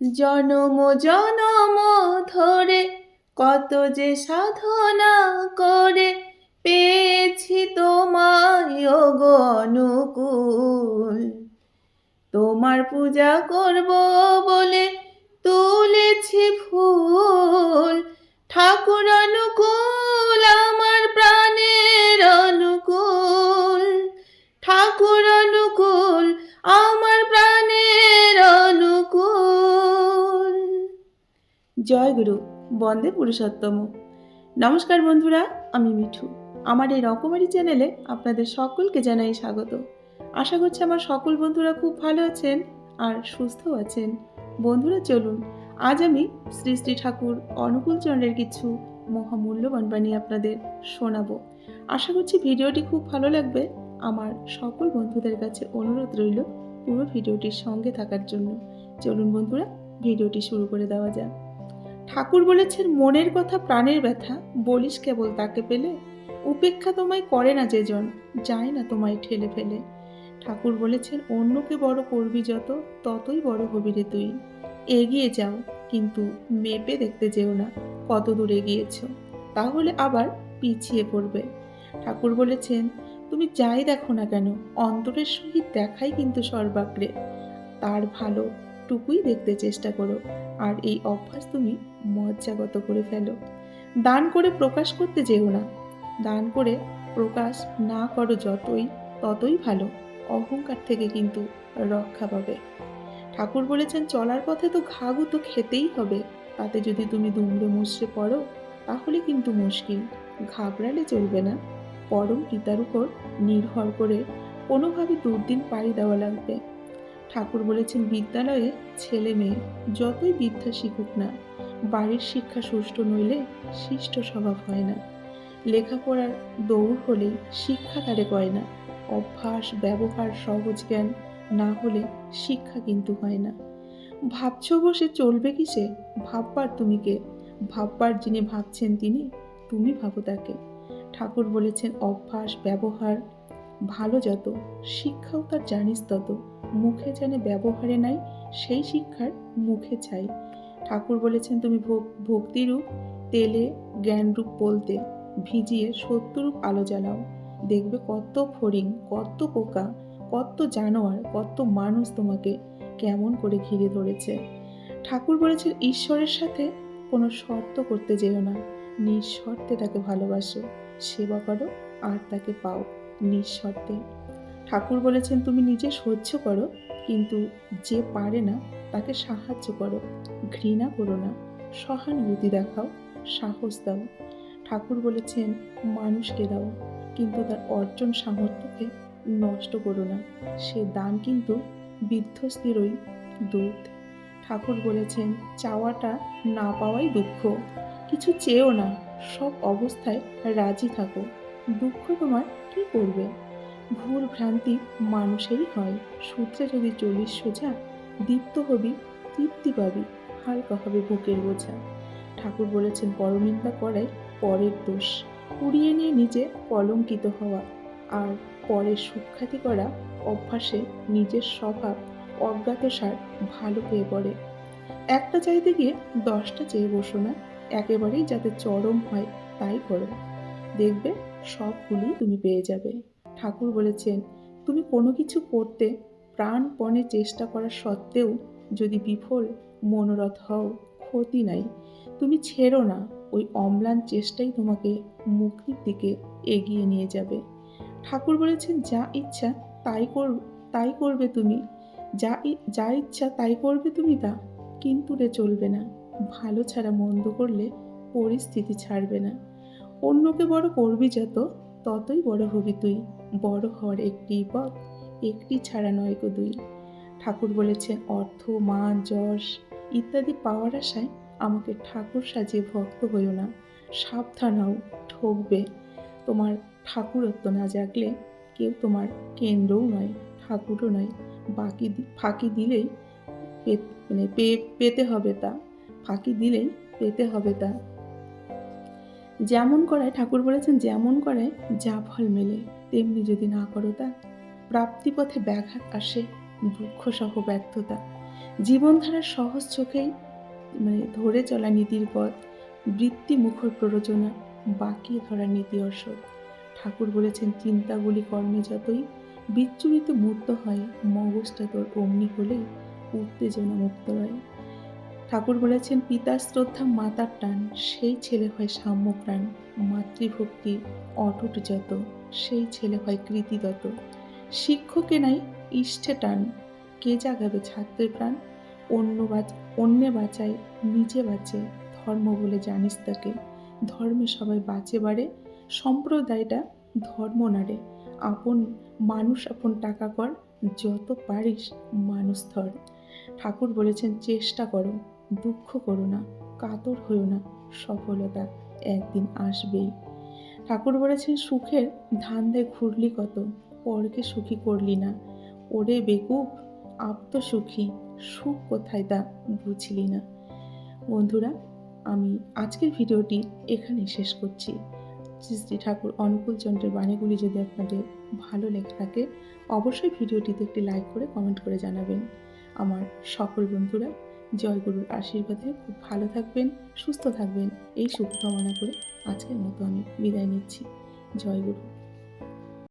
জনম জনম ধরে কত যে সাধনা করে, পেয়েছি তোমায় গো অনুকূল। তোমার পূজা করব বলে তুলেছি ফুল। ঠাকুর অনুকূল, আমার প্রাণের অনুকূল। ঠাকুর অনুকূল, আমার জয় গুরু, বন্দে পুরুষোত্তম। নমস্কার বন্ধুরা, আমি মিঠু। আমার এই রকমারি চ্যানেলে আপনাদের সকলকে জানাই স্বাগত। আশা করছি আমার সকল বন্ধুরা খুব ভালো আছেন আর সুস্থ আছেন। বন্ধুরা, চলুন, আজ আমি শ্রী শ্রী ঠাকুর অনুকূলচন্দ্রের কিছু মহামূল্যবান বাণী আপনাদের শোনাবো। আশা করছি ভিডিওটি খুব ভালো লাগবে। আমার সকল বন্ধুদের কাছে অনুরোধ রইল পুরো ভিডিওটির সঙ্গে থাকার জন্য। চলুন বন্ধুরা, ভিডিওটি শুরু করে দেওয়া যাক। ঠাকুর বলেছেন, মনের কথা প্রাণের ব্যথা, বলিস কেবল তাকে পেলে। উপেক্ষা তোমায় করে না যেজন যায় না তোমায় ঠেলে ফেলে। ঠাকুর বলেছেন, অন্যকে বড় করবি যত, ততই বড় হবি রে তুই। এগিয়ে যাও, কিন্তু মেপে দেখতে যেও না, কত দূর এগিয়েছ। তাহলে আবার পিছিয়ে পড়বে। ঠাকুর বলেছেন, তুমি যাই দেখো না কেন, অন্তরের সহিত দেখাই কিন্তু সর্বাগ্রে। তার ভালো টুকুই দেখতে চেষ্টা করো, আর এই অভ্যাস তুমি মজ্জাগত করে ফেলো। দান করে প্রকাশ করতে যেও না। দান করে প্রকাশ না করো যতই, ততই ভালো। অহংকার থেকে কিন্তু রক্ষা পাবে। ঠাকুর বলেছেন, চলার পথে তো ঘাগু তো খেতেই হবে। তাতে যদি তুমি দুমড়ে মুচড়ে পড়ো, তাহলে কিন্তু মুশকিল। ঘাবড়ালে চলবে না। পরম পিতার উপর নির্ভর করে কোনোভাবে দুর্দিন পাড়ি দেওয়া লাগবে। ঠাকুর বলেছেন, বিদ্যালয়ে ছেলে মেয়ে যতই বিদ্যা শিখুক না, বাড়ির শিক্ষা সুষ্ঠু নইলে শিষ্ট স্বভাব হয় না। লেখাপড়ার দৌড় হলেই শিক্ষা তারে কয় না। অভ্যাস, ব্যবহার, সহজ জ্ঞান না হলে শিক্ষা কিন্তু হয় না। ভাবছ বসে চলবে কিসে? ভাববার তুমি কে? ভাববার যিনি ভাবছেন তিনি, তুমি ভাবো তাকে। ঠাকুর বলেছেন, অভ্যাস, ব্যবহার ভালো যত, শিক্ষাও তার জানিস তত। মুখে জানে ব্যবহারে নাই, সেই শিক্ষার মুখে চাই। ঠাকুর বলেছেন, তুমি ভক- ভক্তিরূপ, তেলে জ্ঞানরূপ বলতে ভিজিয়ে সত্যরূপ আলো জ্বালাও। দেখবে কত ফড়িং, কত পোকা, কত জানোয়ার, কত মানুষ তোমাকে কেমন করে ঘিরে ধরেছে। ঠাকুর বলেছেন, ঈশ্বরের সাথে কোনো শর্ত করতে যেও না। নিঃশর্তে তাকে ভালোবাসো, সেবা করো আর তাকে পাও নিঃশর্তে। ঠাকুর বলেছেন, তুমি নিজে সহ্য করো, কিন্তু যে পারে না, তাকে সাহায্য করো। ঘৃণা করো না। সহানুভূতি দেখাও, সাহস দাও। ঠাকুর বলেছেন, মানুষকে দাও, কিন্তু তার অর্জন সামর্থ্যকে নষ্ট করো না। সে দান কিন্তু বিধ্বস্তিরই দূত। ঠাকুর বলেছেন, চাওয়াটা না পাওয়াই দুঃখ। কিছু চেয়েও না, সব অবস্থায় রাজি থাকো। দুঃখ তোমার কি করবে? ভুল ভ্রান্তি মানুষেরই হয়। সূত্রে যদি চলিস সোজা, দীপ্ত হবি, তৃপ্তি পাবি, হালকা হবে বুকের বোঝা। ঠাকুর বলেছেন, পরনিন্দা করাই পরের দোষ। কুড়িয়ে নিয়ে নিজে কলঙ্কিত হওয়া আর পরের সুখ্যাতি করা অভ্যাসে নিজের স্বভাব অজ্ঞাতসার ভালো পেয়ে পড়ে। একটা চাইতে গিয়ে দশটা চেয়ে বসো না, একেবারেই যাতে চরম হয় তাই করো। দেখবে সবগুলি তুমি পেয়ে যাবে। ঠাকুর বলেছেন, তুমি কোনো কিছু করতে প্রাণপণে চেষ্টা করা সত্ত্বেও যদি বিফল, মনোরথ হও, ক্ষতি নাই। তুমি ছেড়ো না, ওই অম্লান চেষ্টাই তোমাকে মুক্তির দিকে এগিয়ে নিয়ে যাবে। ঠাকুর বলেছেন, যা ইচ্ছা তাই কর, তাই করবে তুমি। যা যা ইচ্ছা তাই করবে তুমি তা, কিন্তু রে চলবে না। ভালো ছাড়া মন্দ করলে পরিস্থিতি ছাড়বে না। অন্যকে বড় করবি যত, ততই বড় হবি তুই। বড় হওয়ার একটি পথ, একটি ছাড়া নয় গো দুই। ঠাকুর বলেছেন, অর্থ, মান, যশ ইত্যাদি পাওয়ার আশায় আমাকে ঠাকুর সাজিয়ে ভক্ত হইও না। সাবধান হও ঠকবে। তোমার ঠাকুরত্ব না জাগলে কেউ তোমার কেন্দ্রও নয়, ঠাকুরও নয়। বাকি ফাঁকি দিলেই মানে পেতে হবে তা। ফাঁকি দিলেই পেতে হবে তা। যেমন করায়, ঠাকুর বলেছেন, যেমন করায় যা ফল মেলে, তেমনি যদি না করো তা, প্রাপ্তিপথে ব্যাঘাত আসে দুঃখ সহ ব্যর্থতা। জীবনধারার সহজ চোখেই মানে ধরে চলা নীতির পথ, বৃত্তি মুখর প্ররোচনা বাকিয়ে ধরা নীতি অসৎ। ঠাকুর বলেছেন, চিন্তাগুলি কর্মে যতই বিচ্ছুরিত মূর্ত হয়, মগজটা তোর অমনি হলে উত্তেজনা মুক্ত হয়। ঠাকুর বলেছেন, পিতার শ্রদ্ধা মাতার টান, সেই ছেলে হয় সাম্যপ্রাণ, মাতৃভক্তি অটুট যত, সেই ছেলে হয় কৃতিদত শিক্ষকে নাই ইষ্টে টান, কে জাগাবে ছাত্রের প্রাণ? অন্য অন্যে বাঁচায়, নিজে বাঁচে, ধর্ম বলে জানিস তাকে। ধর্মে সবাই বাঁচে বাড়ে, সম্প্রদায়টা ধর্ম নাড়ে। আপন মানুষ আপন টাকা কর, যত পারিস মানুষ ধর। ঠাকুর বলেছেন, চেষ্টা করো দুঃখ করো না, কাতর হইও না, সফলতা একদিন আসবেই। ঠাকুর বলেছেন, সুখের ধান ধান্দে ঘুরলি কত, পরকে সুখী করলি না। ওরে বেকুব তো সুখী কোথায় তা বুঝলি না। বন্ধুরা, আমি আজকের ভিডিওটি এখানে শেষ করছি। শ্রী শ্রী ঠাকুর অনুকূল চন্দ্রের বাণীগুলি যদি আপনাদের ভালো লেগে থাকে, অবশ্যই ভিডিওটিতে একটি লাইক করে কমেন্ট করে জানাবেন। আমার সকল বন্ধুরা জয়গুরুর আশীর্বাদে খুব ভালো থাকবেন, সুস্থ থাকবেন। এই শুভকামনা করে আজকের মতো আমি বিদায় নিচ্ছি। জয়গুরু।